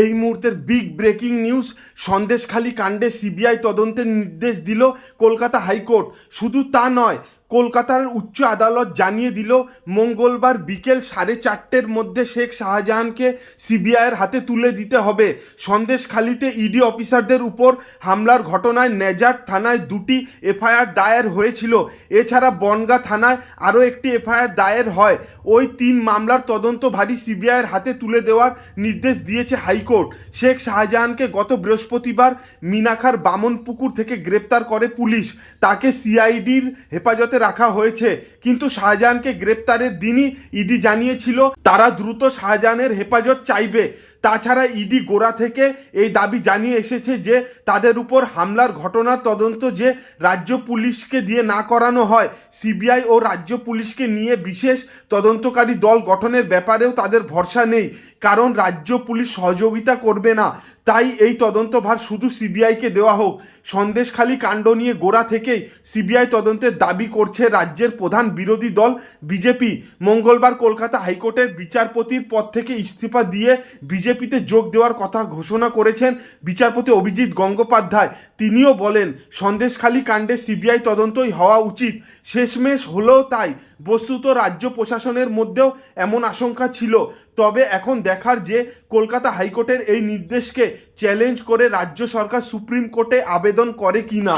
এই মুহূর্তের big breaking news Sandeshkhali কাণ্ডে সিবিআই তদন্তের নির্দেশ দিল কলকাতা হাইকোর্ট। শুধু তা নয় কলকাতার উচ্চ আদালত জানিয়ে দিল, মঙ্গলবার বিকেল সাড়ে চারটের মধ্যে শেখ শাহজাহানকে সিবিআইয়ের হাতে তুলে দিতে হবে। সন্দেশখালীতে ইডি অফিসারদের উপর হামলার ঘটনায় নেজার থানায় দুটি এফআইআর দায়ের হয়েছিল। এছাড়া বনগা থানায় আরও একটি এফআইআর দায়ের হয়। ওই তিন মামলার তদন্ত ভারী সিবিআইয়ের হাতে তুলে দেওয়ার নির্দেশ দিয়েছে হাইকোর্ট। শেখ শাহজাহানকে গত বৃহস্পতিবার মিনাখার বামনপুকুর থেকে গ্রেপ্তার করে পুলিশ। তাকে সিআইডির হেফাজতে রাখা হয়েছে। কিন্তু শাহজাহানকে গ্রেপ্তারের দিনই ইডি জানিয়েছিল তারা দ্রুত শাহজাহানের হেফাজত চাইবে। তাছাড়া ইডি গোড়া থেকে এই দাবি জানিয়ে এসেছে যে তাদের উপর হামলার ঘটনার তদন্ত যে রাজ্য পুলিশকে দিয়ে না করানো হয়, সিবিআই ও রাজ্য পুলিশকে নিয়ে বিশেষ তদন্তকারী দল গঠনের ব্যাপারেও তাদের ভরসা নেই। কারণ রাজ্য পুলিশ সহযোগিতা করবে না। তাই এই তদন্তভার শুধু সিবিআইকে দেওয়া হোক। সন্দেশখালী কাণ্ড নিয়ে গোড়া থেকেই সিবিআই তদন্তের দাবি করছে রাজ্যের প্রধান বিরোধী দল বিজেপি। মঙ্গলবার কলকাতা হাইকোর্টের বিচারপতির পদ থেকে ইস্তফা দিয়ে বিজেপিতে যোগ দেওয়ার কথা ঘোষণা করেছেন বিচারপতি অভিজিৎ গঙ্গোপাধ্যায়। তিনিও বলেন, সন্দেশখালী কাণ্ডে সিবিআই তদন্তই হওয়া উচিত। শেষমেশ হলেও তাই, বস্তুত রাজ্য প্রশাসনের মধ্যেও এমন আশঙ্কা ছিল। তবে এখন দেখার যে কলকাতা হাইকোর্টের এই নির্দেশকে চ্যালেঞ্জ করে রাজ্য সরকার সুপ্রিম কোর্টে আবেদন করে কি না